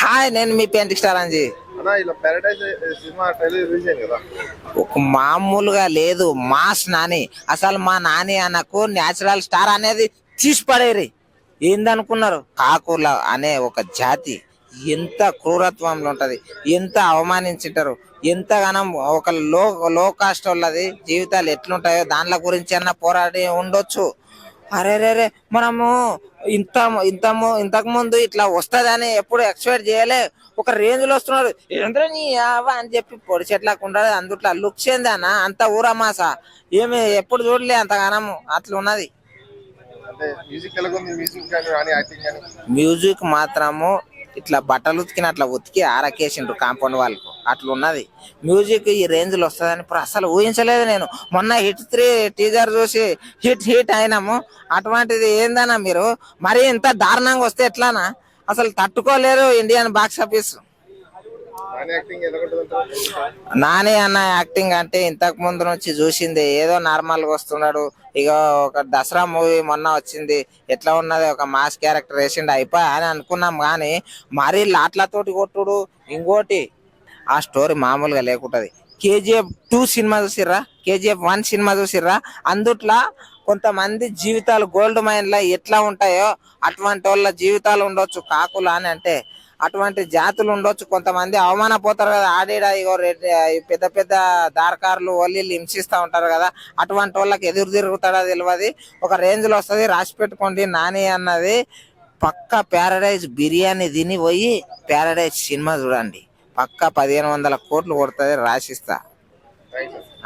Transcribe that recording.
Hi నేను మీ painting star Anji ఒక మామూలుగా లేదు మాస్ నాని. అసలు మా నాని అన్నకు న్యాచురల్ స్టార్ అనేది తీసి పడేరి ఏందనుకున్నారు? కాకుల అనే ఒక జాతి. ఎంత క్రూరత్వంలో ఉంటది ఎంత అవమానించుంటారు ఎంతగానం ఒక లో లో కాస్ట్ వాళ్ళది జీవితాలు ఎట్లుంటాయో దానిల గురించి అన్న పోరాడి ఉండొచ్చు. అరే రే మనము ఇంత ఇంత ఇంతకు ముందు ఇట్లా వస్తదని ఎప్పుడు ఎక్స్పెక్ట్ చేయలే. ఒక రేంజ్లో వస్తున్నాడు ఏంద్ర నీ అని చెప్పి పొడి చెట్లకు ఉండదు అందుట్లో లుక్స్ ఏందన్నా అంత ఊరమాస. ఏమి ఎప్పుడు చూడలే అంతగానము అట్లా ఉన్నది మ్యూజిక్ మాత్రము ఇట్లా బట్టలు ఉతికిన అట్లా ఉతికి ఆరకేసిండ్రు కాంపౌండ్ వాళ్ళకు. అట్లా ఉన్నది మ్యూజిక్ ఈ రేంజ్లో వస్తుందని ఇప్పుడు అసలు ఊహించలేదు నేను. మొన్న హిట్ త్రీ టీజర్ చూసి హిట్ హిట్ అయినాము. అటువంటిది ఏందన్నా మీరు? మరి ఇంత దారుణంగా వస్తే ఎట్లానా? అసలు తట్టుకోలేరు ఇండియన్ బాక్స్ ఆఫీస్. నాని అన్న యాక్టింగ్ అంటే ఇంతకు ముందు నుంచి చూసింది. ఏదో నార్మల్గా వస్తున్నాడు. ఇక ఒక దసరా మూవీ మొన్న వచ్చింది. ఎట్లా ఉన్నది? ఒక మాస్ క్యారెక్టర్ వేసిండు. అయిపోయా అని అనుకున్నాం కానీ మరీ లాట్లతోటి కొట్టుడు. ఇంకోటి ఆ స్టోరీ మామూలుగా లేకుంటది. కేజీఎఫ్ టూ సినిమా చూసిర్రా? కేజీఎఫ్ వన్ సినిమా చూసిర్రా? అందుట్లో కొంతమంది జీవితాలు గోల్డ్ మైన్లో ఎట్లా ఉంటాయో అటువంటి వాళ్ళ జీవితాలు ఉండొచ్చు కాకులు అని అంటే. అటువంటి జాతులు ఉండొచ్చు కొంతమంది అవమానపోతారు కదా ఆడేడా ఇగో రెడ్- పెద్ద పెద్ద దారకారులు వాళ్ళు హింసిస్తూ ఉంటారు కదా అటువంటి వాళ్ళకి ఎదురు తిరుగుతాడో తెలియదు ఒక రేంజ్లో వస్తుంది రాసి పెట్టుకోండి నాని అన్నది. పక్క ప్యారడైజ్ బిర్యానీ తిని పోయి ప్యారడైజ్ సినిమా చూడండి. పక్క పదిహేను వందల కోట్లు కొడుతుంది రాసిస్తా.